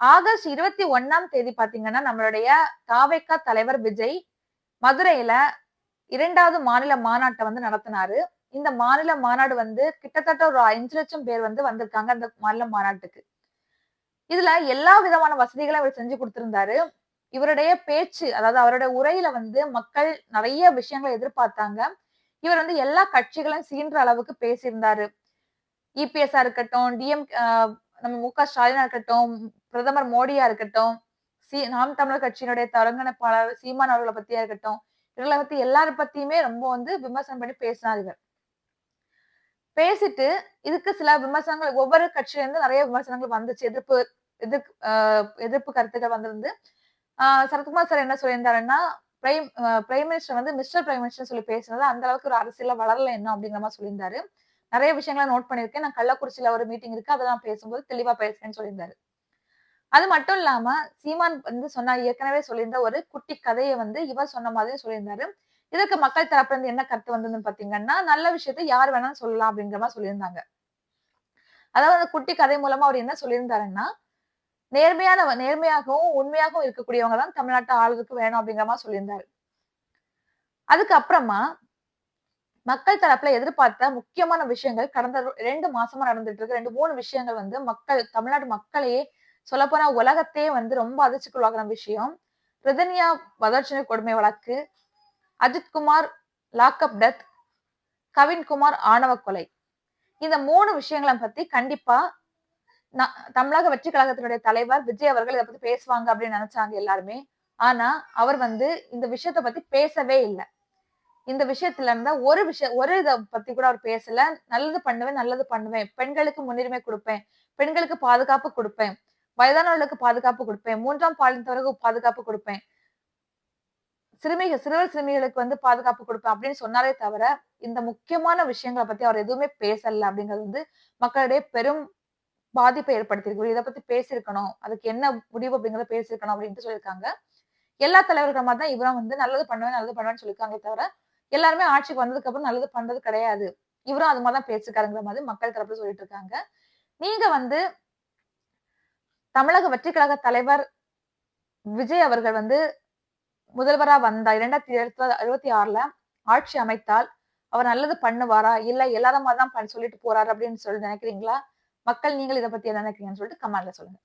August இருபத்தி ஒண்ணாம் தேதி பாத்தீங்கன்னா நம்மளுடைய தாவேக்கா தலைவர் விஜய் மதுரையில இரண்டாவது மாநில மாநாட்டை வந்து நடத்தினாரு. இந்த மாநில மாநாடு வந்து கிட்டத்தட்ட ஒரு அஞ்சு லட்சம் பேர் வந்து வந்திருக்காங்க அந்த மாநில மாநாட்டுக்கு. இதுல எல்லா விதமான வசதிகளும் அவர் செஞ்சு கொடுத்திருந்தாரு. இவருடைய பேச்சு அதாவது அவருடைய உரையில வந்து மக்கள் நிறைய விஷயங்களை எதிர்பார்த்தாங்க. இவர் வந்து எல்லா கட்சிகளையும் சீன்ற அளவுக்கு பேசியிருந்தாரு. இபிஎஸ்ஆ இருக்கட்டும் டிஎம் நம்ம மு க ஸ்டாலினா இருக்கட்டும் பிரதமர் மோடியா இருக்கட்டும் சி நாம் தமிழர் கட்சியினுடைய தரங்கணப்பாளர் சீமான் அவர்களை பத்தியா இருக்கட்டும் இவர்களை பத்தி எல்லார பத்தியுமே ரொம்ப வந்து விமர்சனம் பண்ணி பேசினார் பேசிட்டு இதுக்கு சில விமர்சனங்கள் ஒவ்வொரு கட்சியில இருந்து நிறைய விமர்சனங்கள் வந்துச்சு. எதிர்ப்பு எதிர்ப்பு எதிர்ப்பு கருத்துக்கள் வந்திருந்து. ஆஹ் சரத்குமார் சார் என்ன சொல்லியிருந்தாருன்னா பிரைம் பிரைம் மினிஸ்டர் வந்து மிஸ்டர் பிரைம் மினிஸ்டர் சொல்லி பேசினது அந்த அளவுக்கு ஒரு அரசியல வளரல என்ன அப்படிங்கிற மாதிரி சொல்லியிருந்தாரு. நிறைய விஷயங்களை நோட் பண்ணியிருக்கேன். நான் கள்ளக்குறிச்சியில ஒரு மீட்டிங் இருக்கு. அதை நான் பேசும்போது தெளிவா பேசுறேன்னு சொல்லியிருந்தாரு. அது மட்டும் இல்லாம சீமான் வந்து சொன்னா ஏற்கனவே சொல்லியிருந்த ஒரு குட்டி கதையை வந்து இவர் சொன்ன மாதிரியும் சொல்லியிருந்தாரு. இதுக்கு மக்கள் தரப்புல இருந்து என்ன கருத்து வந்ததுன்னு பாத்தீங்கன்னா நல்ல விஷயத்த யார் வேணாலும் சொல்லலாம் அப்படிங்கிற மாதிரி சொல்லியிருந்தாங்க. அதாவது அந்த குட்டி கதை மூலமா அவர் என்ன சொல்லியிருந்தாருன்னா நேர்மையான நேர்மையாகவும் உண்மையாகவும் இருக்கக்கூடியவங்க தான் தமிழ்நாட்டு ஆளுக்கு வேணும் அப்படிங்கிற மாதிரி சொல்லியிருந்தாரு. அதுக்கப்புறமா மக்கள் தரப்புல எதிர்பார்த்த முக்கியமான விஷயங்கள் கடந்த ரெண்டு மாசமா நடந்துட்டு இருக்கு. ரெண்டு மூணு விஷயங்கள் வந்து மக்கள் தமிழ்நாட்டு மக்களையே சொல்லப்போனா உலகத்தையே வந்து ரொம்ப அதிர்ச்சிக்குள்ளாகிற விஷயம். ரிதன்யா வதர்ச்சினை கொடுமை வழக்கு. அஜித்குமார் லாக்அப் டெத் கவின்குமார் ஆணவ கொலை. இந்த மூணு விஷயங்களை பத்தி கண்டிப்பா தமிழக வெற்றி கழகத்தினுடைய தலைவர் விஜய் அவர்கள் இதை பத்தி பேசுவாங்க அப்படின்னு நினைச்சாங்க எல்லாருமே. ஆனா அவர் வந்து இந்த விஷயத்த பத்தி பேசவே இல்லை. இந்த விஷயத்துல இருந்தா ஒரு விஷயம் ஒரு இதை பத்தி கூட அவர் பேசல. நல்லது பண்ணுவேன் நல்லது பண்ணுவேன். பெண்களுக்கு முன்னுரிமை கொடுப்பேன். பெண்களுக்கு பாதுகாப்பு கொடுப்பேன். வயதானவர்களுக்கு பாதுகாப்பு கொடுப்பேன். மூன்றாம் பாலினத்தவர்களுக்கு பாதுகாப்பு கொடுப்பேன். சிறுமிகள் சிறுவர் சிறுமிகளுக்கு வந்து பாதுகாப்பு கொடுப்பேன் அப்படின்னு சொன்னாலே தவிர இந்த முக்கியமான விஷயங்களை பத்தி அவர் எதுவுமே பேசல அப்படிங்கிறது வந்து மக்களிடையே பெரும் பாதிப்பை ஏற்படுத்தியிருக்கு. இதை பத்தி பேசியிருக்கணும். அதுக்கு என்ன முடிவு அப்படிங்கிறத பேசியிருக்கணும் அப்படின்ட்டு சொல்லியிருக்காங்க. எல்லா தலைவர்கள் மாதிரி தான் இவரும் வந்து நல்லது பண்ணுவேன் நல்லது பண்ணுவேன்னு சொல்லியிருக்காங்க தவிர எல்லாருமே ஆட்சிக்கு வந்ததுக்கு அப்புறம் நல்லது பண்றது கிடையாது. இவரும் அது மாதிரி தான் பேசிருக்காருங்கிற மாதிரி மக்கள் தரப்புல சொல்லிட்டு இருக்காங்க. நீங்க வந்து தமிழக வெற்றி கழக தலைவர் விஜய் அவர்கள் வந்து முதல்வரா வந்தா இரண்டாயிரத்தி இருபத்தி ஆறுல ஆட்சி அமைத்தால் அவர் நல்லது பண்ணுவாரா? இல்ல எல்லாரும் தான் சொல்லிட்டு போறாரு அப்படின்னு சொல்லி நினைக்கிறீங்களா? மக்கள் நீங்கள் இதை பத்தி என்ன நினைக்கிறீங்கன்னு சொல்லிட்டு கமெண்ட்ல சொல்லுங்க.